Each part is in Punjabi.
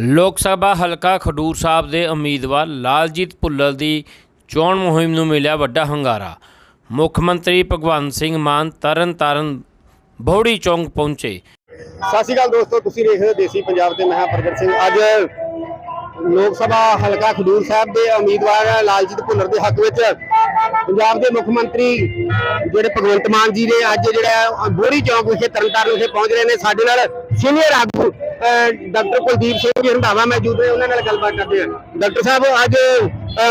ਲੋਕ ਸਭਾ ਹਲਕਾ ਖਡੂਰ ਸਾਹਿਬ ਦੇ ਉਮੀਦਵਾਰ ਲਾਲਜੀਤ ਭੁੱਲਰ ਦੀ ਚੋਣ ਮੁਹਿੰਮ ਨੂੰ ਮਿਲਿਆ ਵੱਡਾ ਹੰਗਾਰਾ। ਮੁੱਖ ਮੰਤਰੀ ਭਗਵੰਤ ਸਿੰਘ ਮਾਨ ਤਰਨ ਤਾਰਨ ਬੌੜੀ ਚੌਂਕ ਪਹੁੰਚੇ। ਸਤਿ ਸ਼੍ਰੀ ਅਕਾਲ ਦੋਸਤੋ, ਤੁਸੀਂ ਦੇਖ ਰਹੇ ਹੋ ਦੇਸੀ ਪੰਜਾਬ ਤੇ ਮੈਂ ਹਾਂ ਪ੍ਰਗਟ ਸਿੰਘ। ਅੱਜ ਲੋਕ ਸਭਾ ਹਲਕਾ ਖਡੂਰ ਸਾਹਿਬ ਦੇ ਉਮੀਦਵਾਰ ਲਾਲਜੀਤ ਭੁੱਲਰ ਦੇ ਹੱਕ ਵਿੱਚ ਪੰਜਾਬ ਦੇ ਮੁੱਖ ਮੰਤਰੀ ਜਿਹੜੇ ਭਗਵੰਤ ਮਾਨ ਜੀ ਨੇ ਅੱਜ ਜਿਹੜਾ ਬੋਰੀ ਚੌਂਕ ਵਿਖੇ ਤਰਨਤਾਰਨ ਵਿਖੇ ਪਹੁੰਚ ਰਹੇ ਨੇ। ਸਾਡੇ ਨਾਲ ਸੀਨੀਅਰ ਆਗੂ ਅਹ, ਡਾਕਟਰ ਕੁਲਦੀਪ ਸਿੰਘ ਜੀ ਰੰਧਾਵਾ ਮੌਜੂਦ ਨੇ। ਉਹਨਾਂ ਨਾਲ ਗੱਲਬਾਤ ਕਰਦੇ ਹਾਂ। ਡਾਕਟਰ ਸਾਹਿਬ ਅੱਜ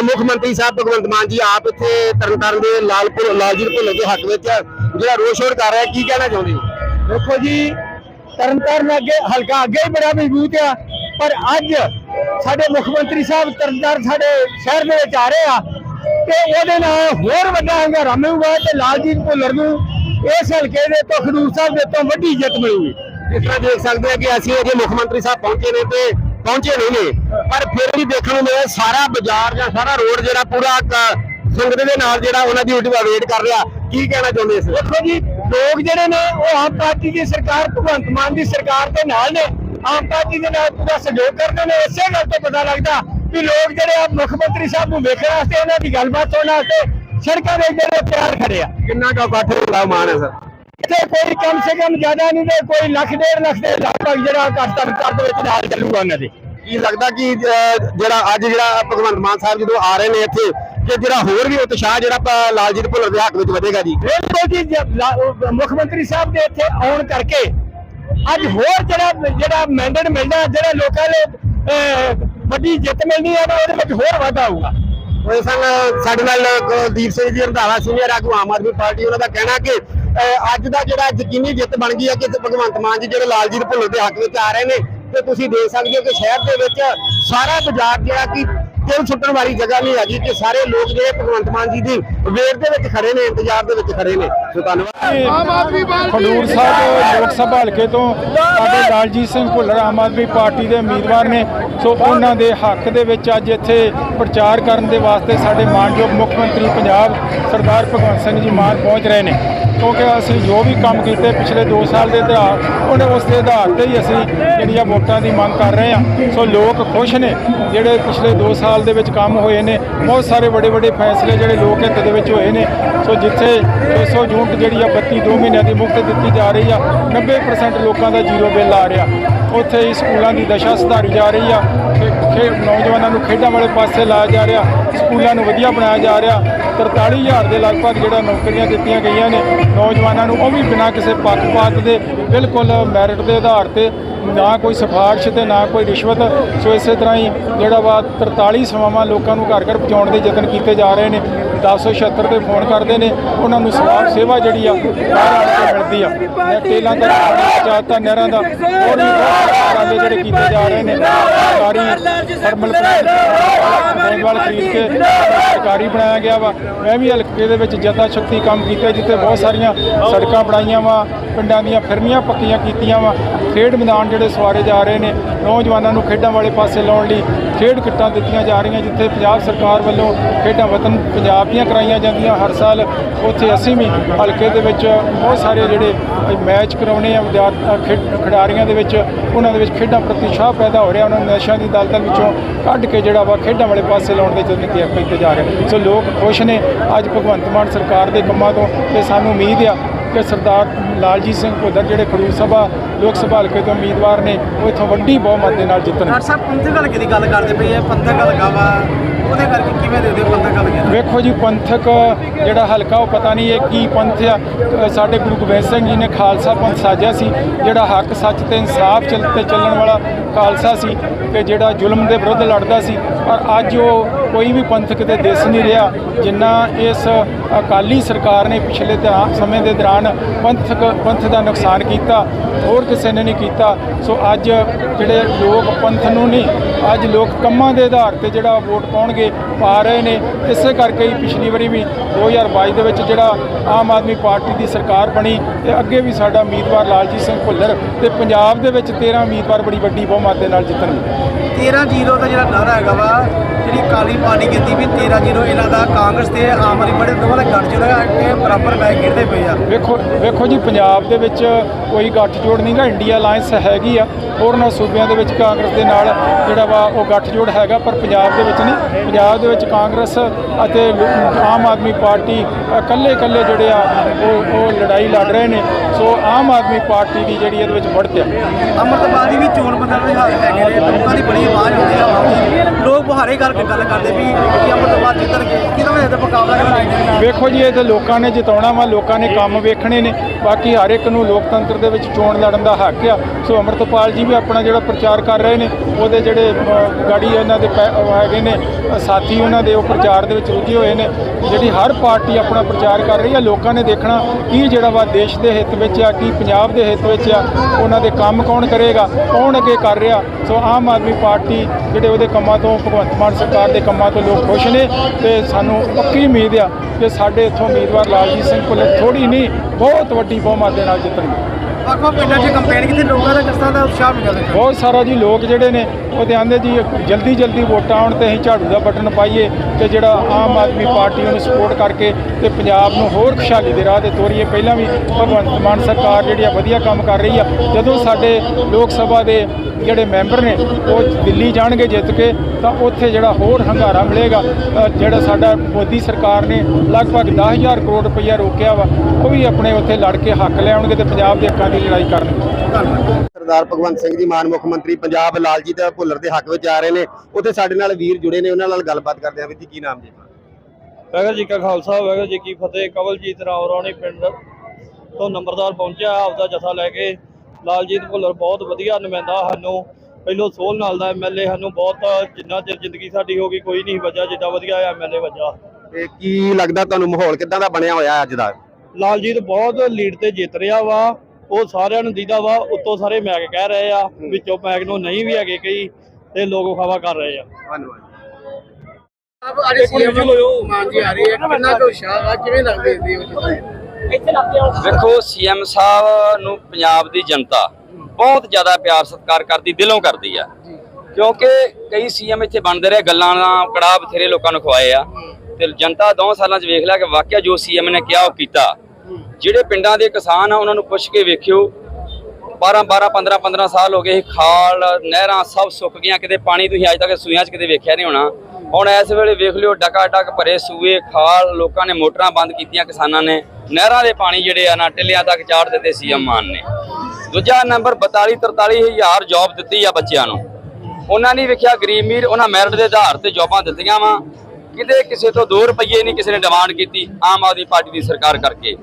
ਮੁੱਖ ਮੰਤਰੀ ਸਾਹਿਬ ਭਗਵੰਤ ਮਾਨ ਜੀ ਆਪ ਇੱਥੇ ਤਰਨਤਾਰਨ ਦੇ ਲਾਲਪੁਰ ਲਾਲਜੀਤ ਭੁੱਲਰ ਦੇ ਹੱਕ ਵਿੱਚ ਜਿਹੜਾ ਰੋਡ ਸ਼ੋਅ ਕਰ ਰਿਹਾ ਕੀ ਕਹਿਣਾ ਚਾਹੁੰਦੇ ਹੋ? ਦੇਖੋ ਜੀ ਤਰਨਤਾਰਨ ਅੱਗੇ ਹਲਕਾ ਅੱਗੇ ਹੀ ਬੜਾ ਮਜ਼ਬੂਤ ਆ ਪਰ ਅੱਜ ਸਾਡੇ ਮੁੱਖ ਮੰਤਰੀ ਸਾਹਿਬ ਤਰਨਤਾਰਨ ਸਾਡੇ ਸ਼ਹਿਰ ਦੇ ਵਿੱਚ ਆ ਰਹੇ ਆ ਤੇ ਉਹਦੇ ਨਾਲ ਹੋਰ ਵੱਡਾ ਹੰਗਾਰਾ ਮਿਲੂਗਾ ਤੇ ਲਾਲਜੀਤ ਭੁੱਲਰ ਨੂੰ ਇਸ ਹਲਕੇ ਦੇ ਤੋਂ ਖਡੂਰ ਸਾਹਿਬ ਦੇ ਤੋਂ ਵੱਡੀ ਜਿੱਤ ਮਿਲੂਗੀ। ਜਿਸ ਤਰ੍ਹਾਂ ਦੇਖ ਸਕਦੇ ਆ ਕਿ ਅਸੀਂ ਅਜੇ ਮੁੱਖ ਮੰਤਰੀ ਸਾਹਿਬ ਪਹੁੰਚੇ ਨੇ ਤੇ ਪਹੁੰਚੇ ਨਹੀਂ ਨੇ ਪਰ ਫਿਰ ਵੀ ਦੇਖਣ ਨੂੰ ਮਿਲਿਆ ਸਾਰਾ ਬਾਜ਼ਾਰ ਜਾਂ ਸਾਰਾ ਰੋਡ ਜਿਹੜਾ ਪੂਰਾ ਸੰਗਤ ਦੇ ਨਾਲ ਜਿਹੜਾ ਉਹਨਾਂ ਦੀ ਵੇਟ ਕਰ ਰਿਹਾ। ਕੀ ਕਹਿਣਾ ਚਾਹੁੰਦੇ ਇਸ ਦੇਖੋ ਜੀ ਲੋਕ ਜਿਹੜੇ ਨੇ ਉਹ ਆਮ ਪਾਰਟੀ ਦੀ ਸਰਕਾਰ ਭਗਵੰਤ ਮਾਨ ਦੀ ਸਰਕਾਰ ਦੇ ਨਾਲ ਨੇ। ਆਮ ਪਾਰਟੀ ਦੇ ਨਾਲ ਪੂਰਾ ਸਹਿਯੋਗ ਕਰਦੇ ਨੇ ਇਸੇ ਗੱਲ ਤੋਂ ਪਤਾ ਲੱਗਦਾ ਕਿ ਲੋਕ ਜਿਹੜੇ ਆ ਮੁੱਖ ਮੰਤਰੀ ਸਾਹਿਬ ਨੂੰ ਵੇਖਣ ਵਾਸਤੇ ਉਹਨਾਂ ਦੀ ਗੱਲਬਾਤ ਸੁਣਨ ਵਾਸਤੇ ਸੜਕਾਂ ਦੇ ਜਿਹੜੇ ਤਿਆਰ ਖੜੇ ਆ। ਕਿੰਨਾ ਕੁ ਇਕੱਠ ਹੁੰਦਾ ਮਾਨ ਹੈ ਸਰ? ਇੱਥੇ ਕੋਈ ਕਮ ਸੇ ਕਮ ਜ਼ਿਆਦਾ ਨਹੀਂ ਤੇ ਕੋਈ ਲੱਖ ਡੇਢ ਲੱਖ ਦੇ ਲਗਭਗ ਜਿਹੜਾ ਘੱਟ ਤੱਕ ਦੇ ਵਿੱਚ ਨਾਲ ਚੱਲੂਗਾ ਉਹਨਾਂ ਦੇ। ਕੀ ਲੱਗਦਾ ਕਿ ਜਿਹੜਾ ਅੱਜ ਜਿਹੜਾ ਭਗਵੰਤ ਮਾਨ ਸਾਹਿਬ ਜਦੋਂ ਆ ਰਹੇ ਨੇ ਇੱਥੇ ਕਿ ਜਿਹੜਾ ਹੋਰ ਵੀ ਉਤਸ਼ਾਹ ਜਿਹੜਾ ਲਾਲਜੀਤ ਭੁੱਲਰ ਦੇ ਹੱਕ ਵਿੱਚ ਵਧੇਗਾ ਜੀ? ਬਿਲਕੁਲ ਜੀ ਮੁੱਖ ਮੰਤਰੀ ਸਾਹਿਬ ਦੇ ਇੱਥੇ ਆਉਣ ਕਰਕੇ ਅੱਜ ਹੋਰ ਜਿਹੜਾ ਜਿਹੜਾ ਮੈਂਡੇਟ ਮਿਲਦਾ ਜਿਹੜਾ ਲੋਕਾਂ ਨੂੰ ਵੱਡੀ ਜਿੱਤ ਮਿਲਣੀ ਹੈ ਉਹਦੇ ਵਿੱਚ ਹੋਰ ਵਾਧਾ ਆਊਗਾ ਉਹ ਸੰਗ ਸਾਡੇ ਨਾਲ ਦੀਪ ਸਿੰਘ ਜੀ, ਰੰਧਾਵਾ ਸੀਨੀਅਰ ਆਗੂ, ਆਮ ਆਦਮੀ ਪਾਰਟੀ, ਉਹਨਾਂ ਦਾ ਕਹਿਣਾ ਕਿ ਅੱਜ ਦਾ ਜਿਹੜਾ ਯਕੀਨੀ ਜਿੱਤ ਬਣ ਗਈ ਹੈ ਕਿ ਭਗਵੰਤ ਮਾਨ ਜੀ ਜਿਹੜੇ ਲਾਲਜੀਤ ਭੁੱਲਰ ਦੇ ਹੱਕ ਵਿੱਚ ਆ ਰਹੇ ਨੇ, ਤੇ ਤੁਸੀਂ ਦੇਖ ਸਕਦੇ ਹੋ ਕਿ ਸ਼ਹਿਰ ਦੇ ਵਿੱਚ ਸਾਰਾ ਬਾਜ਼ਾਰ ਜਿਹੜਾ ਕਿ ਦਿਲ ਸੁੱਟਣ ਵਾਲੀ ਜਗ੍ਹਾ ਨਹੀਂ ਹੈਗੀ ਕਿ ਸਾਰੇ ਲੋਕ ਜਿਹੜੇ ਭਗਵੰਤ ਮਾਨ ਜੀ ਦੀ ਵੇਟ ਦੇ ਵਿੱਚ ਖੜੇ ਨੇ ਇੰਤਜ਼ਾਰ ਦੇ ਵਿੱਚ ਖੜੇ ਨੇ। ਸੋ ਧੰਨਵਾਦ। ਖਡੂਰ ਸਾਹਿਬ ਲੋਕ ਸਭਾ ਹਲਕੇ ਤੋਂ ਸਾਡੇ ਲਾਲਜੀਤ ਸਿੰਘ ਭੁੱਲਰ ਆਮ ਆਦਮੀ ਪਾਰਟੀ ਦੇ ਉਮੀਦਵਾਰ ਨੇ। ਸੋ ਉਹਨਾਂ ਦੇ ਹੱਕ ਦੇ ਵਿੱਚ ਅੱਜ ਇੱਥੇ ਪ੍ਰਚਾਰ ਕਰਨ ਦੇ ਵਾਸਤੇ ਸਾਡੇ ਮਾਨਯੋਗ ਮੁੱਖ ਮੰਤਰੀ ਪੰਜਾਬ ਸਰਦਾਰ ਭਗਵੰਤ ਸਿੰਘ ਜੀ ਮਾਨ ਪਹੁੰਚ ਰਹੇ ਨੇ। ਕਿਉਂਕਿ ਅਸੀਂ ਜੋ ਵੀ ਕੰਮ ਕੀਤੇ ਪਿਛਲੇ 2 ਸਾਲ ਦੇ ਆਧਾਰ ਉਹਨੇ ਉਸ ਦੇ ਆਧਾਰ ਤੇ ਹੀ ਅਸੀਂ ਜਿਹੜੀਆਂ ਵੋਟਾਂ ਦੀ ਮੰਗ ਕਰ ਰਹੇ ਹਾਂ। ਸੋ ਲੋਕ ਖੁਸ਼ ਨੇ, ਜਿਹੜੇ ਪਿਛਲੇ 2 ਸਾਲ ਦੇ ਵਿੱਚ ਕੰਮ ਹੋਏ ਨੇ, ਬਹੁਤ ਸਾਰੇ ਵੱਡੇ ਵੱਡੇ ਫੈਸਲੇ ਜਿਹੜੇ ਲੋਕ ਹਿੱਤ ਦੇ ਵਿੱਚ ਹੋਏ ਨੇ। ਸੋ ਜਿੱਥੇ 600 ਯੂਨਿਟ ਜਿਹੜੀ ਆ ਬੱਤੀ 2 ਮਹੀਨਿਆਂ ਦੀ ਮੁਫਤ ਦਿੱਤੀ ਜਾ ਰਹੀ ਆ 90% ਲੋਕਾਂ ਦਾ ਜ਼ੀਰੋ ਬਿੱਲ ਆ ਰਿਹਾ। ਉੱਥੇ ਹੀ ਸਕੂਲਾਂ ਦੀ ਦਸ਼ਾ ਸੁਧਾਰੀ ਜਾ ਰਹੀ ਆ ਖੇ- ਨੌਜਵਾਨਾਂ ਨੂੰ ਖੇਡਾਂ ਵਾਲੇ ਪਾਸੇ ਲਾਇਆ ਜਾ ਰਿਹਾ। ਸਕੂਲਾਂ ਨੂੰ ਵਧੀਆ ਬਣਾਇਆ ਜਾ ਰਿਹਾ। 43000 ਦੇ ਲਗਭਗ ਜਿਹੜਾ ਨੌਕਰੀਆਂ ਦਿੱਤੀਆਂ ਗਈਆਂ ਨੇ ਨੌਜਵਾਨਾਂ ਨੂੰ, ਉਹ ਵੀ ਬਿਨਾਂ ਕਿਸੇ ਪੱਖਪਾਤ ਦੇ, ਬਿਲਕੁਲ ਮੈਰਿਟ ਦੇ ਆਧਾਰ ਤੇ, ਨਾ ਕੋਈ ਸਿਫਾਰਿਸ਼ ਤੇ, ਨਾ ਕੋਈ ਰਿਸ਼ਵਤ। ਸੋ ਇਸੇ ਤਰ੍ਹਾਂ ਹੀ ਜਿਹੜਾ ਵਾ 43 ਸੇਵਾਵਾਂ ਲੋਕਾਂ ਨੂੰ ਘਰ ਘਰ ਪਹੁੰਚਾਉਣ ਦੇ ਯਤਨ ਕੀਤੇ ਜਾ ਰਹੇ ਨੇ। 1076 ਤੇ ਫੋਨ ਕਰਦੇ ਨੇ, ਉਹਨਾਂ ਨੂੰ ਸਵਾਰ ਸੇਵਾ ਜਿਹੜੀ ਆ ਬਾਹਰ ਆਣ ਕੇ ਮਿਲਦੀ ਆ। ਨੇ ਦਾ ਤੱਕ ਨਹਿਰਾਂ ਦਾ, ਹੋਰ ਵੀ ਬਹੁਤ ਸਾਰੇ ਜਿਹੜੇ ਕੀਤੇ ਜਾ ਰਹੇ ਨੇ। ਸਰਕਾਰੀ ਥਰਮਲ ਪਲਾਂਟ ਖਰੀਦ ਕੇ ਸਰਕਾਰੀ ਬਣਾਇਆ ਗਿਆ ਵਾ। ਮੈਂ ਵੀ ਹਲਕੇ ਦੇ ਵਿੱਚ ਜਤਾ ਸ਼ਕਤੀ ਕੰਮ ਕੀਤਾ, ਜਿੱਥੇ ਬਹੁਤ ਸਾਰੀਆਂ ਸੜਕਾਂ ਬਣਾਈਆਂ ਵਾ, ਪਿੰਡਾਂ ਦੀਆਂ ਫਿਰਨੀਆਂ ਪੱਕੀਆਂ ਕੀਤੀਆਂ ਵਾ। ਖੇਡ ਮੈਦਾਨ ਜਿਹੜੇ ਸਵਾਰੇ ਜਾ ਰਹੇ ਨੇ ਨੌਜਵਾਨਾਂ ਨੂੰ ਖੇਡਾਂ ਵਾਲੇ ਪਾਸੇ ਲਾਉਣ ਲਈ ਖੇਡ ਕਿੱਟਾਂ ਦਿੱਤੀਆਂ ਜਾ ਰਹੀਆਂ, ਜਿੱਥੇ ਪੰਜਾਬ ਸਰਕਾਰ ਵੱਲੋਂ ਖੇਡਾਂ ਵਤਨ ਪੰਜਾਬ ਦੀਆਂ ਕਰਾਈਆਂ ਜਾਂਦੀਆਂ। ਹਰ ਸਾਲ ਉੱਥੇ ਅਸੀਂ ਵੀ ਹਲਕੇ ਦੇ ਵਿੱਚ ਬਹੁਤ ਸਾਰੇ ਜਿਹੜੇ ਮੈਚ ਕਰਾਉਣੇ ਆ ਵਿਦਿਆਰਥੀ ਖੇਡ ਖਿਡਾਰੀਆਂ ਦੇ ਵਿੱਚ, ਉਹਨਾਂ ਦੇ ਵਿੱਚ ਖੇਡਾਂ ਪ੍ਰਤੀ ਸ਼ਾਹ ਪੈਦਾ ਹੋ ਰਿਹਾ। ਉਹਨਾਂ ਨੂੰ ਨਸ਼ਿਆਂ ਦੀ ਦਲਦਲ ਵਿੱਚੋਂ ਕੱਢ ਕੇ ਜਿਹੜਾ ਵਾ ਖੇਡਾਂ ਵਾਲੇ ਪਾਸੇ ਲਾਉਣ ਦੇ ਯਤਨ ਕੀਤੇ ਜਾ ਰਹੇ। ਸੋ ਲੋਕ ਖੁਸ਼ ਨੇ। ਅੱਜ ਭਗਵੰਤ ਮਾਨ ਸਰਕਾਰ ਦੇ ਕੰਮਾਂ ਤੋਂ ਤੇ ਸਾਨੂੰ ਉਮੀਦ ਆ ਕਿ ਸਰਦਾਰ ਲਾਲਜੀਤ ਸਿੰਘ ਭੁੱਲਰ ਜਿਹੜੇ ਖਡੂਰ ਸਭਾ ਲੋਕ ਸਭਾ ਹਲਕੇ ਤੋਂ ਉਮੀਦਵਾਰ ਨੇ ਉਹ ਇੱਥੋਂ ਵੱਡੀ ਬਹੁਮਤ ਦੇ ਨਾਲ ਜਿੱਤਣਗੇ। ਡਾਕਟਰ ਸਾਹਿਬ ਪੰਥਕ ਹਲਕੇ ਦੀ ਗੱਲ ਕਰਦੇ ਪਈ ਹੈ ਪੰਥਕ ਹਲਕਾ ਵਾ ਉਹਦੇ ਕਰਕੇ ਕਿਵੇਂ ਦੇ ਦਿਓ ਪੰਥਕ ਹਲਕੇ ਵੇਖੋ ਜੀ ਪੰਥਕ ਜਿਹੜਾ ਹਲਕਾ ਉਹ ਪਤਾ ਨਹੀਂ ਇਹ ਕੀ ਪੰਥ ਆ। ਸਾਡੇ ਗੁਰੂ ਗੋਬਿੰਦ ਸਿੰਘ ਜੀ ਨੇ ਖਾਲਸਾ ਪੰਥ ਸਾਜਿਆ ਸੀ ਜਿਹੜਾ ਹੱਕ ਸੱਚ ਤੇ ਇਨਸਾਫ ਚੱਲ ਤੇ ਚੱਲਣ ਵਾਲਾ ਖਾਲਸਾ ਸੀ ਕਿ ਜਿਹੜਾ ਜ਼ੁਲਮ ਦੇ ਵਿਰੁੱਧ ਲੜਦਾ ਸੀ। ਪਰ ਅੱਜ ਉਹ ਕੋਈ ਵੀ ਪੰਥ ਕਿਤੇ ਦਿਸ ਨਹੀਂ ਰਿਹਾ, ਜਿੰਨਾ ਇਸ ਅਕਾਲੀ ਸਰਕਾਰ ਨੇ ਪਿਛਲੇ ਸਮੇਂ ਦੇ ਦੌਰਾਨ ਪੰਥਕ, ਪੰਥ ਦਾ ਨੁਕਸਾਨ ਕੀਤਾ, ਹੋਰ ਕਿਸੇ ਨੇ ਨਹੀਂ ਕੀਤਾ। ਸੋ ਅੱਜ ਜਿਹੜੇ ਲੋਕ ਪੰਥ ਨੂੰ ਨਹੀਂ, ਅੱਜ ਲੋਕ ਕੰਮਾਂ ਦੇ ਆਧਾਰ ਤੇ ਜਿਹੜਾ ਵੋਟ ਪਾਉਣਗੇ, ਪਾ ਰਹੇ ਨੇ। ਇਸੇ ਕਰਕੇ ਹੀ ਪਿਛਲੀ ਵਾਰੀ ਵੀ 2022 ਦੇ ਵਿੱਚ ਜਿਹੜਾ ਆਮ ਆਦਮੀ ਪਾਰਟੀ ਦੀ ਸਰਕਾਰ ਬਣੀ ਤੇ ਅੱਗੇ ਵੀ ਸਾਡਾ ਉਮੀਦਵਾਰ ਲਾਲਜੀਤ ਸਿੰਘ ਭੁੱਲਰ ਤੇ ਪੰਜਾਬ ਦੇ ਵਿੱਚ 13 ਉਮੀਦਵਾਰ ਬੜੀ ਵੱਡੀ ਬਹੁਮਤ ਦੇ ਨਾਲ ਜਿੱਤਣਗੇ। 13 ਜ਼ੀਰੋ ਦਾ ਜਿਹੜਾ ਨਾਰਾ ਹੈਗਾ ਵਾ, ਜਿਹੜੀ ਕਾਲੀ ਦੀ ਪਾਰਟੀ ਕੀਤੀ ਵੀ 13-0 ਇਹਨਾਂ ਦਾ ਕਾਂਗਰਸ ਤੇ ਆਮ ਆਦਮੀ ਪਾਰਟੀ ਦੋਵਾਂ ਦਾ ਗੱਠ ਜਿਹੜਾ ਹੈ ਬਰਾਬਰ ਬੈ ਗਿਰਦੇ ਪਏ ਆ। ਵੇਖੋ ਵੇਖੋ ਜੀ ਪੰਜਾਬ ਦੇ ਵਿੱਚ ਕੋਈ ਗੱਠਜੋੜ ਨਹੀਂਗਾ ਇੰਡੀਆ ਅਲਾਈਅੰਸ ਹੈਗੀ ਆ। ਹੋਰਨਾਂ ਸੂਬਿਆਂ ਦੇ ਵਿੱਚ ਕਾਂਗਰਸ ਦੇ ਨਾਲ ਜਿਹੜਾ ਵਾ ਉਹ ਗੱਠਜੋੜ ਹੈਗਾ ਪਰ ਪੰਜਾਬ ਦੇ ਵਿੱਚ ਨਹੀਂ। ਪੰਜਾਬ ਦੇ ਵਿੱਚ ਕਾਂਗਰਸ ਅਤੇ ਆਮ ਆਦਮੀ ਪਾਰਟੀ ਇਕੱਲੇ ਇਕੱਲੇ ਜਿਹੜੇ ਆ ਉਹ ਉਹ ਲੜਾਈ ਲੜ ਰਹੇ ਨੇ। ਸੋ ਆਮ ਆਦਮੀ ਪਾਰਟੀ ਦੀ ਜਿਹੜੀ ਇਹਦੇ ਵਿੱਚ ਵੜਤ ਹੈ ਅਮਰਤਪਾਲ ਜੀ ਵੀ ਚੋਣ ਬਦਲ ਦੇ ਹਾਲ ਹੈਗੇ ਨੇ ਲੋਕਾਂ ਦੀ ਬੜੀ ਆਵਾਜ਼ ਹੁੰਦੀ ਆ ਲੋਕ ਬੁਹਾਰੇ ਕਰਕੇ ਗੱਲ ਕਰਦੇ ਵੀ ਕਿ ਅੰਮ੍ਰਿਤਪਾਲ ਜਿੱਤਣਗੇ? ਕਿਹਦਾ ਵਜੇ ਮੁਕਾਬਲਾ ਕਰਾਂਗੇ ਵੇਖੋ ਜੀ ਇਹ ਤਾਂ ਲੋਕਾਂ ਨੇ ਜਿਤਾਉਣਾ ਵਾ ਲੋਕਾਂ ਨੇ ਕੰਮ ਵੇਖਣੇ ਨੇ। ਬਾਕੀ ਹਰ ਇੱਕ ਨੂੰ ਲੋਕਤੰਤਰ ਦੇ ਵਿੱਚ ਚੋਣ ਲੜਨ ਦਾ ਹੱਕ ਆ। ਸੋ ਅਮਰਤਪਾਲ ਜੀ ਵੀ ਆਪਣਾ ਜਿਹੜਾ ਪ੍ਰਚਾਰ ਕਰ ਰਹੇ ਨੇ ਉਹਦੇ ਜਿਹੜੇ ਅ, ਗਾੜੀ ਉਹਨਾਂ ਦੇ ਪੈ- ਹੈਗੇ ਨੇ ਸਾਥੀ ਉਹਨਾਂ ਦੇ ਉਹ ਪ੍ਰਚਾਰ ਦੇ ਵਿੱਚ ਰੁੱਝੇ ਹੋਏ ਨੇ। ਜਿਹੜੀ ਹਰ ਪਾਰਟੀ ਆਪਣਾ ਪ੍ਰਚਾਰ ਕਰ ਰਹੀ ਆ ਲੋਕਾਂ ਨੇ ਦੇਖਣਾ ਕੀ ਜਿਹੜਾ ਵਾ ਦੇਸ਼ ਦੇ ਹਿੱਤ ਵਿੱਚ ਆ ਕੀ ਪੰਜਾਬ ਦੇ ਹਿੱਤ ਵਿੱਚ ਆ ਉਹਨਾਂ ਦੇ ਕੰਮ ਕੌਣ ਕਰੇਗਾ ਕੌਣ ਅੱਗੇ ਕਰ ਰਿਹਾ। ਸੋ ਆਮ ਆਦਮੀ ਪਾਰਟੀ ਜਿਹੜੇ ਉਹਦੇ ਕੰਮਾਂ ਤੋਂ ਭਗਵੰਤ ਮਾਨ ਸਰਕਾਰ ਦੇ ਕੰਮ ਤੋਂ ਲੋਕ ਖੁਸ਼ ਨੇ ਤੇ ਸਾਨੂੰ ਪੱਕੀ ਉਮੀਦ ਆ ਕਿ ਸਾਡੇ ਇੱਥੋਂ ਉਮੀਦਵਾਰ ਲਾਲਜੀਤ ਸਿੰਘ ਭੁੱਲਰ ਥੋੜੀ ਨਹੀਂ, ਬਹੁਤ ਵੱਡੀ ਬਹੁਮਤ ਦੇ ਨਾਲ ਜਿੱਤਣਗੇ। ਵੱਖ ਵੱਖ ਪਿੰਡਾਂ 'ਚ ਕੰਪੇਨ ਕੀਤੀ ਲੋਕਾਂ ਦਾ ਕਿਸ ਦਾ ਉਤਸ਼ਾਹ ਮਿਲਿਆ ਦੇਖੋ? ਬਹੁਤ ਸਾਰਾ ਜੀ ਲੋਕ ਜਿਹੜੇ ਨੇ ਉਹ ਤੇ ਆਂਦੇ ਜੀ ਜਲਦੀ ਜਲਦੀ ਵੋਟਾਂ ਆਉਣ ਤੇ ਅਸੀਂ ਝਾੜੂ ਦਾ ਬਟਨ ਪਾਈਏ ਤੇ ਜਿਹੜਾ ਆਮ ਆਦਮੀ ਪਾਰਟੀ ਨੂੰ ਸਪੋਰਟ ਕਰਕੇ ਤੇ ਪੰਜਾਬ ਨੂੰ ਹੋਰ ਖੁਸ਼ਹਾਲੀ ਦੇ ਰਾਹ ਤੇ ਤੋਰੀਏ। ਪਹਿਲਾਂ ਵੀ ਭਗਵੰਤ ਮਾਨ ਸਰਕਾਰ ਜਿਹੜੀ ਆ ਵਧੀਆ ਕੰਮ ਕਰ ਰਹੀ ਆ। ਜਦੋਂ ਸਾਡੇ ਲੋਕ ਸਭਾ ਦੇ ਜਿਹੜੇ ਮੈਂਬਰ ਨੇ ਉਹ ਦਿੱਲੀ ਜਾਣਗੇ ਜਿੱਤ ਕੇ ਤਾਂ ਉੱਥੇ ਜਿਹੜਾ ਹੋਰ ਹੰਗਾਰਾ ਮਿਲੇਗਾ। ਅ, ਜਿਹੜਾ ਸਾਡਾ ਮੋਦੀ ਸਰਕਾਰ ਨੇ ਲਗਭਗ 10000 ਕਰੋੜ ਰੁਪਈਆ ਰੋਕਿਆ ਵਾ ਉਹ ਵੀ ਆਪਣੇ ਉੱਥੇ ਲੜ ਕੇ ਹੱਕ ਲੈ ਆਉਣਗੇ ਤੇ ਪੰਜਾਬ ਦੇ ਹੱਕਾਂ ਦੀ ਲੜਾਈ ਕਰਨਗੇ। ਸਰਦਾਰ ਭਗਵੰਤ ਸਿੰਘ ਜੀ ਮਾਨ ਮੁੱਖ ਮੰਤਰੀ ਪੰਜਾਬ ਲਾਲਜੀਤ ਭੁੱਲਰ ਦੇ ਹੱਕ ਵਿੱਚ ਆ ਰਹੇ ਨੇ। ਉੱਥੇ ਸਾਡੇ ਨਾਲ ਵੀਰ ਜੁੜੇ ਨੇ ਉਹਨਾਂ ਨਾਲ ਗੱਲਬਾਤ ਕਰਦੇ ਆ ਵੀਰ ਜੀ ਕੀ ਨਾਮ ਜੀ? ਵਾਹਿਗੁਰੂ ਜੀ ਕਾ ਖਾਲਸਾ ਵਾਹਿਗੁਰੂ ਜੀ ਕੀ ਫਤਿਹ। ਕਵਲਜੀਤ ਰਾਓ ਰੌਣੀ ਪਿੰਡ ਤੋਂ ਨੰਬਰਦਾਰ ਪਹੁੰਚਿਆ ਆਪਦਾ ਜਥਾ ਲੈ ਕੇ। ਲਾਲਜੀਤ ਭੁੱਲਰ ਬਹੁਤ ਵਧੀਆ ਨੁਮਾਇੰਦਾ ਸਾਨੂੰ। ਪਹਿਲੋਂ ਸੋਲ ਨਾਲ ਦਾ ਐਮਐਲਏ ਸਾਨੂੰ ਬਹੁਤ ਜਿੰਨਾ ਚਿਰ ਜ਼ਿੰਦਗੀ ਸਾਡੀ ਹੋ ਗਈ ਕੋਈ ਨਹੀਂ ਵਜਾ ਜਿੱਡਾ ਵਧੀਆ ਐਮਐਲਏ ਵਜਾ ਤੇ ਕੀ ਲੱਗਦਾ ਤੁਹਾਨੂੰ ਮਾਹੌਲ ਕਿੱਦਾਂ ਦਾ ਬਣਿਆ ਹੋਇਆ ਅੱਜ ਦਾ? ਲਾਲਜੀਤ ਬਹੁਤ ਲੀਡ ਤੇ ਜਿੱਤ ਰਿਹਾ ਵਾ। ਉਹ ਸਾਰਿਆਂ ਨੂੰ ਦੀਦਾ ਵਾ ਉੱਤੋਂ ਸਾਰੇ ਮੈਗ ਕਹਿ ਰਹੇ ਆ ਵਿੱਚੋਂ ਮੈਗ ਨੂੰ ਨਹੀਂ ਵੀ ਹੈਗੇ ਕਈ ਤੇ ਲੋਕ ਖਵਾ ਕਰ ਰਹੇ ਆ। ਧੰਨਵਾਦ। ਅਬ ਅੱਜ ਸੀਐਮ ਮਾਨ ਜੀ ਆ ਰਹੇ ਆ ਕਿੰਨਾ ਕੁ ਉਤਸ਼ਾਹ ਆ ਕਿਵੇਂ ਲੱਗਦੇ ਸੀ ਉਹ ਵੇਖੋ ਸੀਐਮ ਸਾਹਿਬ ਨੂੰ ਪੰਜਾਬ ਦੀ ਜਨਤਾ ਬਹੁਤ ਜ਼ਿਆਦਾ ਪਿਆਰ ਸਤਿਕਾਰ ਕਰਦੀ ਦਿਲੋਂ ਕਰਦੀ ਆ। ਕਿਉਂਕਿ ਕਈ ਸੀਐਮ ਇੱਥੇ ਬਣਦੇ ਰਹੇ ਗੱਲਾਂ ਨਾਲ ਕੜਾ ਬਥੇਰੇ ਲੋਕਾਂ ਨੂੰ ਖਵਾਏ ਆ। ਤੇ ਜਨਤਾ ਦੋ ਸਾਲਾਂ 'ਚ ਵੇਖ ਲਿਆ ਕਿ ਵਾਕਿਆ ਜੋ ਸੀਐਮ ਨੇ ਕਿਹਾ ਉਹ ਕੀਤਾ। ਜਿਹੜੇ ਪਿੰਡਾਂ ਦੇ ਕਿਸਾਨ ਆ, ਉਹਨਾਂ ਨੂੰ ਪੁੱਛ ਕੇ ਵੇਖਿਓ। 12 12 15 15 ਸਾਲ ਹੋ ਗਏ ਖਾਲ, ਨਹਿਰਾਂ ਸਭ ਸੁੱਕ ਗਈਆਂ, ਕਿਤੇ ਪਾਣੀ ਤੁਸੀਂ ਅੱਜ ਤੱਕ ਸੂਇਆਂ 'ਚ ਕਿਤੇ ਵੇਖਿਆ ਨਹੀਂ ਹੋਣਾ। ਹੁਣ ਇਸ ਵੇਲੇ ਵੇਖ ਲਿਓ ਡਕਾ ਡਕ ਭਰੇ ਸੂਏ, ਖਾਲ, ਲੋਕਾਂ ਨੇ ਮੋਟਰਾਂ ਬੰਦ ਕੀਤੀਆਂ ਕਿਸਾਨਾਂ ਨੇ। ਨਹਿਰਾਂ ਦੇ ਪਾਣੀ ਜਿਹੜੇ ਆ ਨਾ, ਟਿੱਲਿਆਂ ਤੱਕ ਚਾੜ ਦਿੱਤੇ ਸੀਐਮ ਮਾਨ ਨੇ। ਦੂਜਾ ਨੰਬਰ 42 43 ਹਜ਼ਾਰ ਜੌਬ ਦਿੱਤੀ ਆ ਬੱਚਿਆਂ ਨੂੰ। ਉਹਨਾਂ ਨੇ ਵੇਖਿਆ, ਗਰੀਬ ਮੀਰ, ਉਹਨਾਂ ਮੈਰਿਟ ਦੇ ਆਧਾਰ ਤੇ ਜੌਬਾਂ ਦਿੱਤੀਆਂ ਵਾ। ਕਿਤੇ ਕਿਸੇ ਤੋਂ 2 ਰੁਪਏ ਨਹੀਂ ਕਿਸੇ ਨੇ ਡਿਮਾਂਡ ਕੀਤੀ, ਆਮ ਆਦਮੀ ਪਾਰਟੀ ਦੀ ਸਰਕਾਰ ਕਰਕੇ।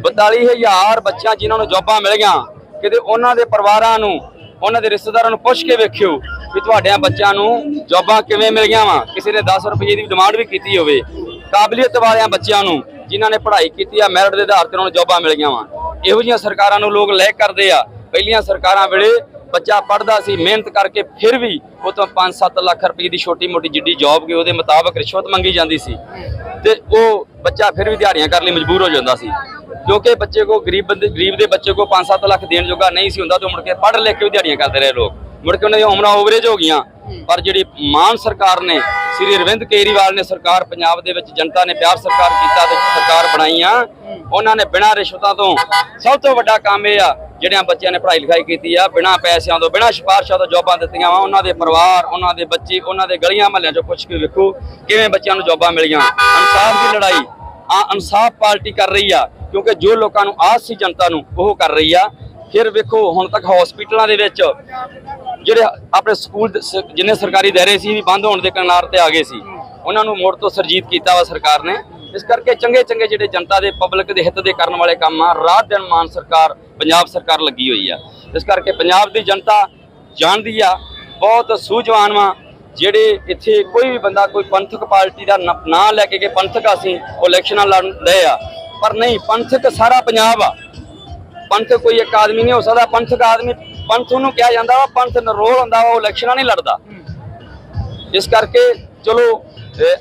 42000 ਬੱਚਿਆਂ, ਜਿਨ੍ਹਾਂ ਨੂੰ ਜੌਬਾਂ ਮਿਲ ਗਈਆਂ, ਕਿਤੇ ਉਹਨਾਂ ਦੇ ਪਰਿਵਾਰਾਂ ਨੂੰ, ਉਹਨਾਂ ਦੇ ਰਿਸ਼ਤੇਦਾਰਾਂ ਨੂੰ ਪੁੱਛ ਕੇ ਵੇਖਿਓ ਵੀ ਤੁਹਾਡਿਆਂ ਬੱਚਿਆਂ ਨੂੰ ਜੌਬਾਂ ਕਿਵੇਂ ਮਿਲ ਗਈਆਂ ਵਾ। ਕਿਸੇ ਨੇ 10 ਰੁਪਏ ਦੀ ਡਿਮਾਂਡ ਵੀ ਕੀਤੀ ਹੋਵੇ। ਕਾਬਲੀਅਤ ਵਾਲਿਆਂ ਬੱਚਿਆਂ ਨੂੰ, ਜਿਨ੍ਹਾਂ ਨੇ ਪੜ੍ਹਾਈ ਕੀਤੀ ਆ ਮੈਰਿਟ ਦੇ ਆਧਾਰ ਤੇ ਉਹਨਾਂ ਨੂੰ ਜੌਬਾਂ ਮਿਲ ਗਈਆਂ ਵਾ। ਇਹੋ ਜਿਹੀਆਂ ਸਰਕਾਰਾਂ ਨੂੰ ਲੋਕ ਲੈ ਕਰਦੇ ਆ। ਪਹਿਲੀਆਂ ਸਰਕਾਰਾਂ ਵੇਲੇ ਬੱਚਾ ਪੜਦਾ ਸੀ, ਮਿਹਨਤ ਕਰਕੇ ਫਿਰ ਵੀ ਉਹ ਤੋਂ 5-7 ਲੱਖ ਰੁਪਏ ਦੀ ਛੋਟੀ ਮੋਟੀ ਜਿੱਡੀ ਜੌਬ ਗਈ ਉਹਦੇ ਮੁਤਾਬਕ ਰਿਸ਼ਵਤ ਮੰਗੀ ਜਾਂਦੀ ਸੀ। ਤੇ ਉਹ ਬੱਚਾ ਫਿਰ ਵੀ ਦਿਹਾੜੀਆਂ ਕਰਨ ਲਈ ਮਜਬੂਰ ਹੋ ਜਾਂਦਾ ਸੀ। ਕਿਉਂਕਿ ਬੱਚੇ ਕੋ ਗਰੀਬ ਬੰਦੇ ਗਰੀਬ ਦੇ ਬੱਚੇ ਕੋ 5-7 ਲੱਖ ਦੇਣ ਜੋਗਾ ਨਹੀਂ ਸੀ ਹੁੰਦਾ ਤੇ ਮੁੜ ਕੇ ਪੜ੍ਹ ਲਿਖ ਕੇ ਵੀ ਦਿਹਾੜੀਆਂ ਕਰਦੇ ਰਹੇ ਲੋਕ। ਮੁੜ ਕੇ ਉਹਨਾਂ ਦੀਆਂ ਉਮਰਾਂ ਓਵਰੇਜ ਹੋ ਗਈਆਂ। ਪਰ ਜਿਹੜੀ ਮਾਨ ਸਰਕਾਰ ਨੇ ਸ੍ਰੀ ਅਰਵਿੰਦ ਕੇਜਰੀਵਾਲ ਨੇ ਸਰਕਾਰ ਪੰਜਾਬ ਦੇ ਵਿੱਚ ਜਨਤਾ ਨੇ ਪਿਆਰ ਸਰਕਾਰ ਕੀਤਾ ਤੇ ਸਰਕਾਰ ਬਣਾਈ ਆ ਉਹਨਾਂ ਨੇ ਬਿਨਾਂ ਰਿਸ਼ਵਤਾਂ ਤੋਂ ਸਭ ਤੋਂ ਵੱਡਾ ਕੰਮ ਇਹ ਆ ਜਿਹੜਿਆਂ ਬੱਚਿਆਂ ਨੇ ਪੜ੍ਹਾਈ ਲਿਖਾਈ ਕੀਤੀ ਆ ਬਿਨਾਂ ਪੈਸਿਆਂ ਤੋਂ ਬਿਨਾਂ ਸਿਫਾਰਸ਼ਾਂ ਤੋਂ ਜੌਬਾਂ ਦਿੱਤੀਆਂ ਵਾ। ਉਹਨਾਂ ਦੇ ਪਰਿਵਾਰ ਉਹਨਾਂ ਦੇ ਬੱਚੇ ਉਹਨਾਂ ਦੇ ਗਲੀਆਂ ਮਹੱਲਿਆਂ ਚੋਂ ਪੁੱਛ ਕੇ ਵੇਖੋ ਕਿਵੇਂ ਬੱਚਿਆਂ ਨੂੰ ਜੌਬਾਂ ਮਿਲੀਆਂ। ਇਨਸਾਫ ਦੀ ਲੜਾਈ ਆ ਇਨਸਾਫ ਪਾਰਟੀ ਕਰ ਰਹੀ ਆ। ਕਿਉਂਕਿ ਜੋ ਲੋਕਾਂ ਨੂੰ ਆਸ ਸੀ ਜਨਤਾ ਨੂੰ, ਉਹ ਕਰ ਰਹੀ ਆ। ਫਿਰ ਵੇਖੋ, ਹੁਣ ਤੱਕ ਹਸਪੀਟਲਾਂ ਦੇ ਵਿੱਚ ਜਿਹੜੇ ਆਪਣੇ ਸਕੂਲ ਜਿੰਨੇ ਸਰਕਾਰੀ ਦਾਇਰੇ ਸੀ, ਵੀ ਬੰਦ ਹੋਣ ਦੇ ਕਿਨਾਰ ਤੇ ਆ ਗਏ ਸੀ। ਉਹਨਾਂ ਨੂੰ ਮੋੜ ਤੋਂ ਸਰਜੀਤ ਕੀਤਾ ਵਾ ਸਰਕਾਰ ਨੇ। ਇਸ ਕਰਕੇ ਚੰਗੇ ਚੰਗੇ ਜਿਹੜੇ ਜਨਤਾ ਦੇ ਪਬਲਿਕ ਦੇ ਹਿੱਤ ਦੇ ਕਰਨ ਵਾਲੇ ਕੰਮ ਆ, ਰਾਤ ਦਿਨ ਮਾਨ ਸਰਕਾਰ, ਪੰਜਾਬ ਸਰਕਾਰ ਲੱਗੀ ਹੋਈ ਆ। ਇਸ ਕਰਕੇ ਪੰਜਾਬ ਦੀ ਜਨਤਾ ਜਾਣਦੀ ਆ, ਬਹੁਤ ਸੂਝਵਾਨ ਵਾ, ਜਿਹੜੇ ਇੱਥੇ ਕੋਈ ਵੀ ਬੰਦਾ, ਕੋਈ ਪੰਥਕ ਪਾਰਟੀ ਦਾ ਨਾਂ ਲੈ ਕੇ, ਕਿ ਪੰਥਕ ਅਸੀਂ, ਉਹ ਇਲੈਕਸ਼ਨਾਂ ਲੜਦੇ ਆ। ਪਰ ਨਹੀਂ ਪੰਥਕ ਸਾਰਾ ਪੰਜਾਬ ਆ। ਪੰਥ ਕੋਈ ਇੱਕ ਆਦਮੀ ਨਹੀਂ ਹੋ ਸਕਦਾ ਪੰਥਕ ਆਦਮੀ, ਪੰਥ ਨੂੰ ਕਿਹਾ ਜਾਂਦਾ ਵਾ, ਪੰਥ ਨਰੋਲ ਹੁੰਦਾ ਵਾ, ਉਹ ਇਲੈਕਸ਼ਨਾਂ ਨਹੀਂ ਲੜਦਾ। ਇਸ ਕਰਕੇ ਚਲੋ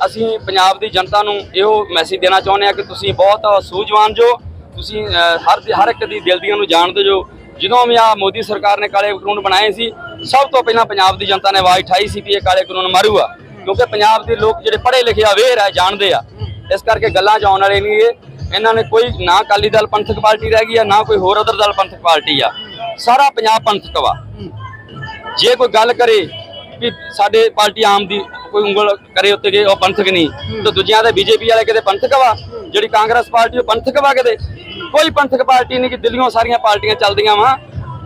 ਅਸੀਂ ਪੰਜਾਬ ਦੀ ਜਨਤਾ ਨੂੰ ਇਹੋ ਮੈਸੇਜ ਦੇਣਾ ਚਾਹੁੰਦੇ ਆ ਕਿ ਤੁਸੀਂ ਬਹੁਤ ਸੂਝਵਾਨ ਜੋ, ਤੁਸੀਂ ਹਰ ਹਰ ਇੱਕ ਦੀ ਦਿਲ ਦੀਆਂ ਨੂੰ ਜਾਣਦੇ ਜੋ। ਜਦੋਂ ਵੀ ਆ ਮੋਦੀ ਸਰਕਾਰ ਨੇ ਕਾਲੇ ਕਾਨੂੰਨ ਬਣਾਏ ਸੀ, ਸਭ ਤੋਂ ਪਹਿਲਾਂ ਪੰਜਾਬ ਦੀ ਜਨਤਾ ਨੇ ਆਵਾਜ਼ ਉਠਾਈ ਸੀ ਵੀ ਇਹ ਕਾਲੇ ਕਾਨੂੰਨ ਮਾਰੂਗਾ ਕਿਉਂਕਿ ਪੰਜਾਬ ਦੇ ਲੋਕ ਜਿਹੜੇ ਪੜ੍ਹੇ ਲਿਖੇ ਅਵੇਅਰ ਆ, ਜਾਣਦੇ ਆ। ਇਸ ਕਰਕੇ ਗੱਲਾਂ 'ਚ ਆਉਣ ਵਾਲੇ ਨਹੀਂ ਇਹ। ਇਹਨਾਂ ਨੇ ਕੋਈ ਨਾ ਅਕਾਲੀ ਦਲ ਪੰਥਕ ਪਾਰਟੀ ਰਹਿ ਗਈ ਆ, ਨਾ ਕੋਈ ਹੋਰ ਅਦਰ ਦਲ ਪੰਥਕ ਪਾਰਟੀ ਆ। ਸਾਰਾ ਪੰਜਾਬ ਪੰਥਕ ਵਾ। ਜੇ ਕੋਈ ਗੱਲ ਕਰੇ ਵੀ ਸਾਡੇ ਪਾਰਟੀ ਆਮ ਦੀ ਕੋਈ ਉਂਗਲ ਕਰੇ ਉੱਤੇ ਗਏ ਉਹ ਪੰਥਕ ਨਹੀਂ, ਤੇ ਦੂਜਿਆਂ ਦੇ ਬੀਜੇਪੀ ਵਾਲੇ ਕਿਤੇ ਪੰਥਕ ਵਾ? ਜਿਹੜੀ ਕਾਂਗਰਸ ਪਾਰਟੀ ਉਹ ਪੰਥਕ ਵਾ ਕਿਤੇ? ਕੋਈ ਪੰਥਕ ਪਾਰਟੀ ਨਹੀਂ ਕਿ ਦਿੱਲੀੋਂ ਸਾਰੀਆਂ ਪਾਰਟੀਆਂ ਚੱਲਦੀਆਂ ਵਾ।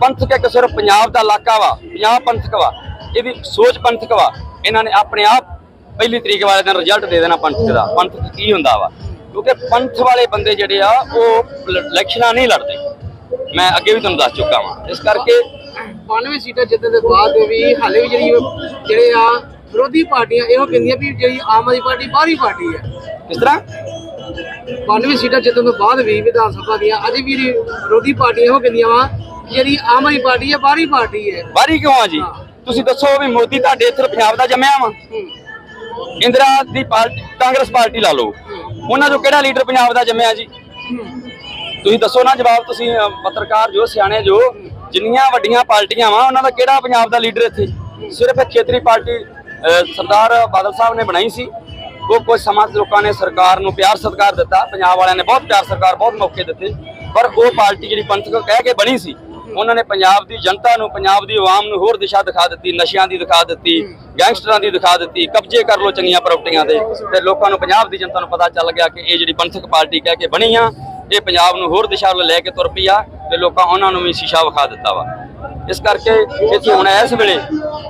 ਪੰਥਕ ਇੱਕ ਸਿਰਫ ਪੰਜਾਬ ਦਾ ਇਲਾਕਾ ਵਾ, ਪੰਜਾਬ ਪੰਥਕ ਵਾ। ਇਹਦੀ ਸੋਚ ਪੰਥਕ ਵਾ। ਇਹਨਾਂ ਨੇ ਆਪਣੇ ਆਪ ਪਹਿਲੀ ਤਰੀਕ ਵਾਲੇ ਦਿਨ ਰਿਜ਼ਲਟ ਦੇ ਦੇਣਾ ਪੰਥਕ ਦਾ। ਪੰਥਕ ਕੀ ਹੁੰਦਾ ਵਾ? ਕਿਉਂਕਿ ਪੰਥ ਵਾਲੇ ਬੰਦੇ ਜਿਹੜੇ ਆ ਉਹ ਇਲੈਕਸ਼ਨਾਂ ਨਹੀਂ ਲੜਦੇ। ਮੈਂ ਅੱਗੇ ਵੀ ਤੁਹਾਨੂੰ ਦੱਸ ਚੁੱਕਾ ਵਾਂ। ਇਸ ਕਰਕੇ 92 ਸੀਟਾਂ ਜਿੱਤਣ ਦੇ ਬਾਅਦ ਵੀ ਹਾਲੇ ਵੀ ਜਿਹੜੀ ਜਿਹੜੇ ਆ ਵਿਰੋਧੀ ਪਾਰਟੀਆਂ ਇਹੋ ਕਹਿੰਦੀਆਂ ਵੀ ਜਿਹੜੀ ਆਮ ਆਦਮੀ ਪਾਰਟੀ ਬਾਹਰੀ ਪਾਰਟੀ ਹੈ। ਕਿਸ ਤਰ੍ਹਾਂ? 92 ਸੀਟਾਂ ਜਿੱਤਣ ਤੋਂ ਬਾਅਦ ਵੀ ਵਿਧਾਨ ਸਭਾ ਦੀਆਂ ਅਜੇ ਵੀ ਜਿਹੜੀ ਵਿਰੋਧੀ ਪਾਰਟੀਆਂ ਇਹੋ ਕਹਿੰਦੀਆਂ ਵਾ ਜਿਹੜੀ ਆਮ ਆਦਮੀ ਪਾਰਟੀ ਹੈ ਬਾਹਰੀ ਪਾਰਟੀ ਹੈ। ਬਾਰੀ ਕਿਉਂ ਆ ਜੀ? ਤੁਸੀਂ ਦੱਸੋ ਵੀ ਮੋਦੀ ਤੁਹਾਡੇ ਇੱਥੇ ਪੰਜਾਬ ਦਾ ਜੰਮਿਆ ਵਾ? ਇੰਦਰਾ ਦੀ ਪਾਰਟੀ ਕਾਂਗਰਸ ਪਾਰਟੀ ਲਾ ਲਓ। ਉਹਨਾਂ ਚੋਂ ਕਿਹੜਾ ਲੀਡਰ ਪੰਜਾਬ ਦਾ ਜੰਮਿਆ ਜੀ? ਤੁਸੀਂ ਦੱਸੋ ਨਾ ਜਵਾਬ ਤੁਸੀਂ ਅਹ, ਪੱਤਰਕਾਰ ਜੋ ਸਿਆਣੇ ਜੋ ਜਿੰਨੀਆਂ ਵੱਡੀਆਂ ਪਾਰਟੀਆਂ ਵਾ ਉਹਨਾਂ ਦਾ ਕਿਹੜਾ ਪੰਜਾਬ ਦਾ ਲੀਡਰ ਇੱਥੇ? ਸਿਰਫ ਇੱਕ ਖੇਤਰੀ ਪਾਰਟੀ ਅਹ, ਸਰਦਾਰ ਬਾਦਲ ਸਾਹਿਬ ਨੇ ਬਣਾਈ ਸੀ। ਉਹ ਕੁਝ ਸਮਾਂ ਲੋਕਾਂ ਨੇ ਸਰਕਾਰ ਨੂੰ ਪਿਆਰ ਸਤਿਕਾਰ ਦਿੱਤਾ। ਪੰਜਾਬ ਵਾਲਿਆਂ ਨੇ ਬਹੁਤ ਪਿਆਰ ਸਤਿਕਾਰ ਬਹੁਤ ਮੌਕੇ ਦਿੱਤੇ। ਪਰ ਉਹ ਪਾਰਟੀ ਜਿਹੜੀ ਪੰਥਕ ਕਹਿ ਕੇ ਬਣੀ ਸੀ ਉਹਨਾਂ ਨੇ ਪੰਜਾਬ ਦੀ ਜਨਤਾ ਨੂੰ ਪੰਜਾਬ ਦੀ ਆਵਾਮ ਨੂੰ ਹੋਰ ਦਿਸ਼ਾ ਦਿਖਾ ਦਿੱਤੀ ਨਸ਼ਿਆਂ ਦੀ ਦਿਖਾ ਦਿੱਤੀ ਗੈਂਗਸਟਰਾਂ ਦੀ ਦਿਖਾ ਦਿੱਤੀ ਕਬਜ਼ੇ ਕਰ ਲੋ ਚੰਗੀਆਂ ਪ੍ਰਾਪਰਟੀਆਂ ਦੇ। ਤੇ ਲੋਕਾਂ ਨੂੰ ਪੰਜਾਬ ਦੀ ਜਨਤਾ ਨੂੰ ਪਤਾ ਚੱਲ ਗਿਆ ਕਿ ਇਹ ਜਿਹੜੀ ਪੰਥਕ ਪਾਰਟੀ ਕਹਿ ਕੇ ਬਣੀ ਆ ਇਹ ਪੰਜਾਬ ਨੂੰ ਹੋਰ ਦਿਸ਼ਾ ਵੱਲ ਲੈ ਕੇ ਤੁਰ ਪਈ ਆ ਤੇ ਲੋਕਾਂ ਉਹਨਾਂ ਨੂੰ ਵੀ ਸ਼ੀਸ਼ਾ ਵਿਖਾ ਦਿੱਤਾ ਵਾ। ਇਸ ਕਰਕੇ ਇੱਥੇ ਹੁਣ ਇਸ ਵੇਲੇ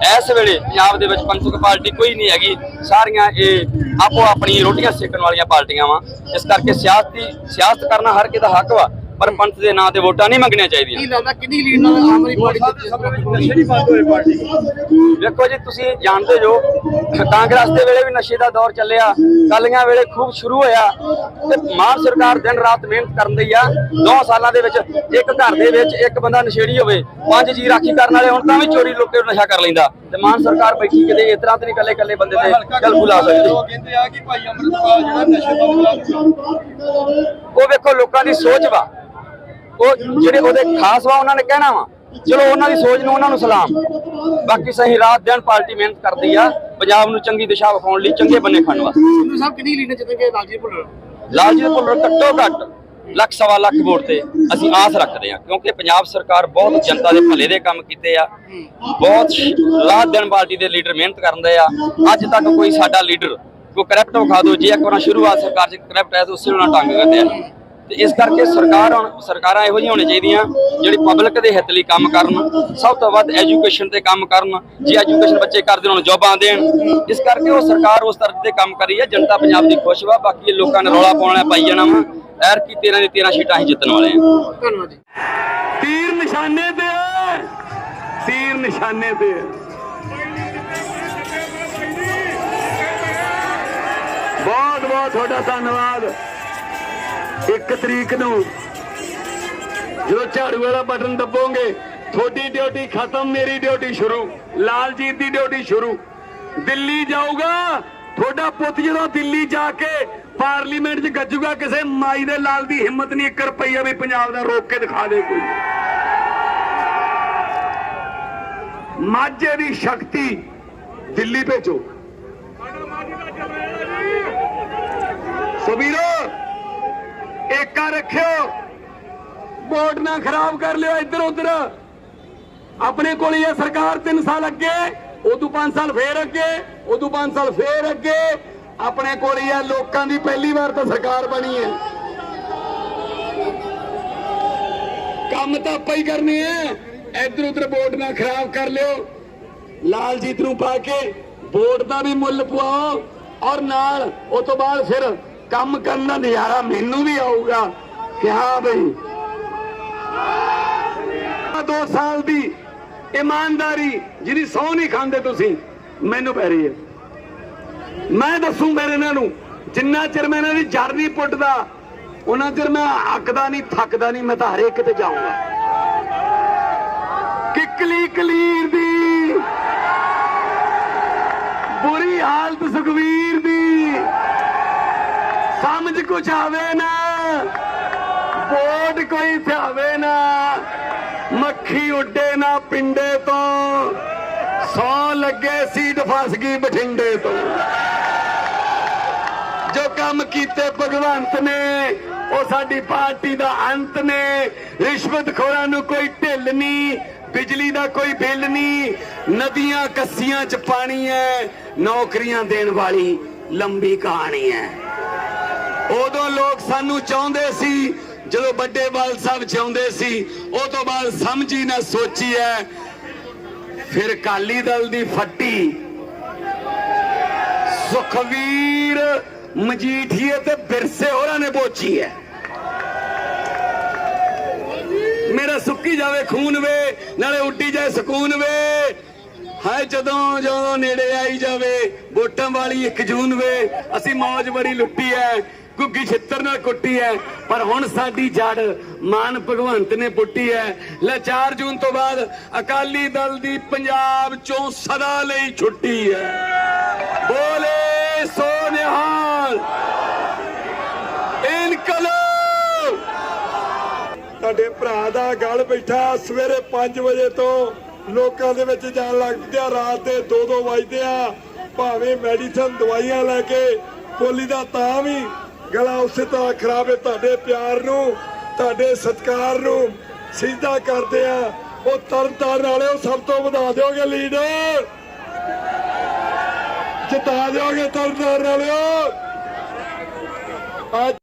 ਇਸ ਵੇਲੇ ਪੰਜਾਬ ਦੇ ਵਿੱਚ ਪੰਥਕ ਪਾਰਟੀ ਕੋਈ ਨਹੀਂ ਹੈਗੀ। ਸਾਰੀਆਂ ਇਹ ਆਪੋ ਆਪਣੀ ਰੋਟੀਆਂ ਸੇਕਣ ਵਾਲੀਆਂ ਪਾਰਟੀਆਂ ਵਾ। ਇਸ ਕਰਕੇ ਸਿਆਸਤੀ ਸਿਆਸਤ ਕਰਨਾ ਹਰ ਕਿਸੇ ਦਾ ਹੱਕ ਵਾ। ਪਰ ਪੰਥ ਦੇ ਨਾਂ ਤੇ ਵੋਟਾਂ ਨਹੀਂ ਮੰਗਣੀਆਂ ਚਾਹੀਦੀਆਂ। ਕੀ ਲੱਗਦਾ ਕਿੰਨੀ ਲੀਡ ਨਾਲ ਆਮ ਆਦਮੀ ਪਾਰਟੀ ਜਿੱਤ ਵੇਖੋ ਜੀ ਤੁਸੀਂ ਜਾਣਦੇ ਜੋ ਕਾਂਗਰਸ ਦੇ ਵੇਲੇ ਵੀ ਨਸ਼ੇ ਦਾ ਦੌਰ ਚੱਲਿਆ ਕਾਲੀਆਂ ਵੇਲੇ ਖੂਬ ਸ਼ੁਰੂ ਹੋਇਆ ਤੇ ਮਾਨ ਸਰਕਾਰ ਦਿਨ ਰਾਤ ਮਿਹਨਤ ਕਰਨ ਦੀ ਆ 2 ਸਾਲਾਂ ਦੇ ਵਿੱਚ ਇੱਕ ਘਰ ਦੇ ਵਿੱਚ ਇੱਕ ਬੰਦਾ ਨਸ਼ੇੜੀ ਹੋਵੇ ਪੰਜ ਜੀ ਰਾਖੀ ਕਰਨ ਵਾਲੇ ਹੁਣ ਤਾਂ ਵੀ ਚੋਰੀ ਲੋਕੇ ਨੂੰ ਨਸ਼ਾ ਕਰ ਲੈਂਦਾ ਤੇ ਮਾਨ ਸਰਕਾਰ ਬੈਠੀ ਕਿਤੇ ਇਸ ਤਰ੍ਹਾਂ ਤੇ ਨਹੀਂ ਕੱਲੇ ਕੱਲੇ ਬੰਦੇ ਤੇ ਗੱਲ ਬੁਲਾ ਸਕਦੀ। ਕਹਿੰਦੇ ਆ ਕਿ ਭਾਈ ਅੰਮ੍ਰਿਤਪਾਲ ਜਿਹੜਾ ਨਸ਼ੇ ਤੋਂ ਉਹ ਵੇਖੋ ਲੋਕਾਂ ਦੀ ਸੋਚ ਵਾ। ਉਹ ਜਿਹੜੇ ਉਹਦੇ ਖਾਸ ਵਾ ਉਹਨਾਂ ਨੇ ਕਹਿਣਾ ਵਾ। ਚਲੋ ਉਹਨਾਂ ਦੀ ਸੋਚ ਨੂੰ ਉਹਨਾਂ ਨੂੰ ਸਲਾਮ। ਬਾਕੀ ਸਹੀ ਰਾਤ ਦਿਨ ਪਾਰਟੀ ਮਿਹਨਤ ਕਰਦੀ ਆ ਪੰਜਾਬ ਨੂੰ ਚੰਗੀ ਦਿਸ਼ਾ ਵਿਖਾਉਣ ਲਈ ਚੰਗੇ ਬੰਨੇ ਖੜਨ ਵਾਸਤੇ। ਸੰਧੂ ਸਾਹਿਬ ਕਿੰਨੀ ਲੀਡ ਨਾਲ ਜਿੱਤਣਗੇ ਲਾਲਜੀ ਭੁੱਲਰ? ਲਾਲਜੀਤ ਭੁੱਲਰ ਘੱਟੋ ਘੱਟ ਲੱਖ ਸਵਾ ਲੱਖ ਵੋਟ ਤੇ ਅਸੀਂ ਆਸ ਰੱਖਦੇ ਹਾਂ ਕਿਉਂਕਿ ਪੰਜਾਬ ਸਰਕਾਰ ਬਹੁਤ ਜਨਤਾ ਦੇ ਭਲੇ ਦੇ ਕੰਮ ਕੀਤੇ ਆ। ਬਹੁਤ ਰਾਤ ਦਿਨ ਪਾਰਟੀ ਦੇ ਲੀਡਰ ਮਿਹਨਤ ਕਰਦੇ ਆ। ਅੱਜ ਤੱਕ ਕੋਈ ਸਾਡਾ ਲੀਡਰ ਕੋਈ ਕਰਪਟ ਵਿਖਾ ਦਿਓ ਜੇ ਇੱਕ ਵਾਰ ਸ਼ੁਰੂਆਤ ਸਰਕਾਰ ਚ ਕਰਪਟ ਹੈ ਤਾਂ ਉਸੇ ਨੂੰ ਟੰਗ ਕਰਦੇ ਆ ਤੇ ਇਸ ਕਰਕੇ ਸਰਕਾਰ ਹੁਣ ਸਰਕਾਰਾਂ ਇਹੋ ਜਿਹੀਆਂ ਹੋਣੀਆਂ ਚਾਹੀਦੀਆਂ ਜਿਹੜੀ ਪਬਲਿਕ ਦੇ ਹਿੱਤ ਲਈ ਕੰਮ ਕਰਨ ਸਭ ਤੋਂ ਵੱਧ ਐਜੂਕੇਸ਼ਨ ਤੇ ਕੰਮ ਕਰਨ ਜੇ ਐਜੂਕੇਸ਼ਨ ਬੱਚੇ ਕਰਦੇ ਉਹਨਾਂ ਨੂੰ ਜੋਬਾਂ ਦੇਣ ਇਸ ਕਰਕੇ ਉਹ ਸਰਕਾਰ ਉਸ ਤਰ੍ਹਾਂ ਤੇ ਕੰਮ ਕਰੀ ਹੈ ਜਨਤਾ ਪੰਜਾਬ ਦੀ ਖੁਸ਼ ਵਾ ਬਾਕੀ ਲੋਕਾਂ ਨੇ ਰੌਲਾ ਪਾਉਣਾ ਪਾਈ ਜਾਣਾ ਵਾ। ਐਰ ਕੀ 13 ਦੀ 13 ਸੀਟਾਂ ਅਸੀਂ ਜਿੱਤਣ ਵਾਲੇ ਆ ਧੰਨਵਾਦ ਜੀ। ਤੀਰ ਨਿਸ਼ਾਨੇ ਤੇ ਹੈ ਤੀਰ ਨਿਸ਼ਾਨੇ ਤੇ। ਹੈ ਬਹੁਤ ਬਹੁਤ ਤੁਹਾਡਾ ਧੰਨਵਾਦ। ਇੱਕ ਤਰੀਕ ਨੂੰ ਜਦੋਂ ਝਾੜੂ ਵਾਲਾ ਬਟਨ ਦੱਬੋਗੇ, ਤੁਹਾਡੀ ਡਿਊਟੀ ਖਤਮ, ਮੇਰੀ ਡਿਊਟੀ ਸ਼ੁਰੂ, ਲਾਲਜੀਤ ਦੀ ਡਿਊਟੀ ਸ਼ੁਰੂ। ਦਿੱਲੀ ਜਾਊਗਾ, ਤੁਹਾਡਾ ਪੁੱਤ ਜਦੋਂ ਦਿੱਲੀ ਜਾ ਕੇ ਪਾਰਲੀਮੈਂਟ 'ਚ ਗੱਜੂਗਾ, ਕਿਸੇ ਮਾਈ ਦੇ ਲਾਲ ਦੀ ਹਿੰਮਤ ਨਹੀਂ 1 ਰੁਪਈਆ ਵੀ ਪੰਜਾਬ ਦਾ ਰੋਕ ਕੇ ਦਿਖਾ ਦੇ ਕੋਈ। ਮਾਝੇ ਦੀ ਸ਼ਕਤੀ ਦਿੱਲੀ ਭੇਜੋ। ਸੁਬੀਰੋ ਏਕਾ ਰੱਖਿਓ। ਵੋਟ ਨਾ ਖਰਾਬ ਕਰ ਲਿਓ ਇੱਧਰ ਉੱਧਰ। ਆਪਣੇ ਕੋਲ ਹੀ ਸਰਕਾਰ 3 ਸਾਲ ਅੱਗੇ, ਉਦੋਂ 5 ਸਾਲ ਫੇਰ ਅੱਗੇ, ਉਦੋਂ 5 ਸਾਲ ਫੇਰ ਅੱਗੇ। ਆਪਣੇ ਕੋਲ ਹੀ ਲੋਕਾਂ ਦੀ ਪਹਿਲੀ ਵਾਰ ਤਾਂ ਸਰਕਾਰ ਬਣੀ ਹੈ। ਕੰਮ ਤਾਂ ਆਪਾਂ ਹੀ ਕਰਨੇ ਆ। ਇੱਧਰ ਉੱਧਰ ਵੋਟ ਨਾ ਖਰਾਬ ਕਰ ਲਿਓ। ਲਾਲਜੀਤ ਨੂੰ ਪਾ ਕੇ ਵੋਟ ਦਾ ਵੀ ਮੁੱਲ ਪਵਾਓ ਔਰ ਨਾਲ, ਉਹ ਤੋਂ ਬਾਅਦ ਫਿਰ ਕੰਮ ਕਰਨ ਦਾ ਨਜ਼ਾਰਾ ਮੈਨੂੰ ਵੀ ਆਊਗਾ ਕਿ ਹਾਂ ਬਈ। ਦੋ ਸਾਲ ਦੀ ਇਮਾਨਦਾਰੀ ਜਿਹਦੀ ਸੌ ਨਹੀਂ ਖਾਂਦੇ ਤੁਸੀਂ, ਮੈਨੂੰ ਪੈ ਰਹੀ ਹੈ। ਮੈਂ ਦੱਸੂ ਮੇਰੇ ਇਹਨਾਂ ਨੂੰ, ਜਿੰਨਾ ਚਿਰ ਮੈਂ ਇਹਨਾਂ ਦੀ ਜੜ ਨਹੀਂ ਪੁੱਟਦਾ, ਉਹਨਾਂ ਚਿਰ ਮੈਂ ਅੱਕਦਾ ਨਹੀਂ, ਥੱਕਦਾ ਨਹੀਂ, ਮੈਂ ਤਾਂ ਹਰੇਕ ਤੇ ਜਾਊਂਗਾ। ਕਿਕਲੀ ਕਲੀਰ ਦੀ ਬੁਰੀ ਹਾਲਤ ਸੁਖਵੀਰ ਸਮਝ ਕੁਛ ਆਵੇ ਨਾ ਵੋਟ ਕੋਈ ਥਾਵੇ ਨਾ, ਮੱਖੀ ਉੱਡੇ ਨਾ ਪਿੰਡੇ ਤੋਂ, ਸੌ ਲੱਗੇ ਸੀਟ ਫਸ ਗਈ ਬਠਿੰਡੇ ਤੋਂ। ਜੋ ਕੰਮ ਕੀਤੇ ਭਗਵੰਤ ਨੇ, ਉਹ ਸਾਡੀ ਪਾਰਟੀ ਦਾ ਅੰਤ ਨੇ। ਰਿਸ਼ਵਤਖੋਰਾਂ ਨੂੰ ਕੋਈ ਢਿੱਲ ਨਹੀਂ, ਬਿਜਲੀ ਦਾ ਕੋਈ ਬਿੱਲ ਨਹੀਂ, ਨਦੀਆਂ ਕੱਸੀਆਂ 'ਚ ਪਾਣੀ ਹੈ, ਨੌਕਰੀਆਂ ਦੇਣ ਵਾਲੀ ਲੰਬੀ ਕਹਾਣੀ ਹੈ। ਉਦੋਂ ਲੋਕ ਸਾਨੂੰ ਚਾਹੁੰਦੇ ਸੀ, ਜਦੋਂ ਵੱਡੇ ਬਾਲ ਸਾਹਿਬ ਚਾਹੁੰਦੇ ਸੀ, ਉਹ ਤੋਂ ਬਾਅਦ ਸਮਝੀ ਨਾ ਸੋਚੀ ਹੈ ਫਿਰ ਕਾਲੀ ਦਲ ਦੀ ਫੱਟੀ। ਸੁਖਵੀਰ ਮਜੀਠੀਏ ਤੇ ਬਿਰਸੇ ਹੋਰਾਂ ਨੇ ਬੋਚੀ ਹੈ ਮੇਰਾ ਸੁੱਕੀ ਜਾਵੇ ਖੂਨ ਵੇ, ਨਾਲੇ ਉੱਡੀ ਜਾਏ ਸਕੂਨ ਵੇ। ਹਾਏ ਜਦੋਂ ਜਦੋਂ ਨੇੜੇ ਆਈ ਜਾਵੇ, ਵੋਟਾਂ ਵਾਲੀ ਇੱਕ ਜੂਨ ਵੇ, ਅਸੀਂ ਮੌਜ ਬੜੀ ਲੁੱਟੀ ਐ। ਗੁੱਗੀ ਛਿੱਤਰ ਨਾਲ ਕੁੱਟੀ ਹੈ, ਪਰ ਹੁਣ ਸਾਡੀ ਜੜ ਮਾਨ ਭਗਵੰਤ ਨੇ ਪੁੱਟੀ ਹੈ। ਲੈ 4 ਜੂਨ ਤੋਂ ਬਾਅਦ ਅਕਾਲੀ ਦਲ ਦੀ ਪੰਜਾਬ ਚੋਂ ਸਦਾ ਲਈ ਛੁੱਟੀ ਐ ਬੋਲੇ ਸੋ ਨਿਹਾਲ ਇਨਕਲਾਬ। ਤੁਹਾਡੇ ਭਰਾ ਦਾ ਗਲ ਬੈਠਾ ਸਵੇਰੇ 5 ਵਜੇ ਤੋਂ ਲੋਕਾਂ ਦੇ ਵਿੱਚ ਜਾਣ ਲੱਗ ਪਿਆ। ਰਾਤ ਦੇ 2-2 ਵਜਦੇ ਆ। ਭਾਵੇਂ ਮੈਡੀਸਨ ਦਵਾਈਆਂ ਲੈ ਕੇ ਬੋਲੀ ਦਾ ਤਾਂ ਵੀ ਗਲਾ ਉਸੇ ਤਰ੍ਹਾਂ ਖਰਾਬ ਹੈ ਤੁਹਾਡੇ ਪਿਆਰ ਨੂੰ, ਤੁਹਾਡੇ ਸਤਿਕਾਰ ਨੂੰ। ਸਿੱਧਾ ਕਰਦੇ ਆ। ਉਹ ਤਰਨ ਤਾਰਨ ਵਾਲਿਓ ਸਭ ਤੋਂ ਵਧਾ ਦਿਓਗੇ ਲੀਡਰ। ਜਿਤਾ ਦਿਓਗੇ ਤਰਨ ਤਾਰਨ ਵਾਲਿਓ। ਅੱਜ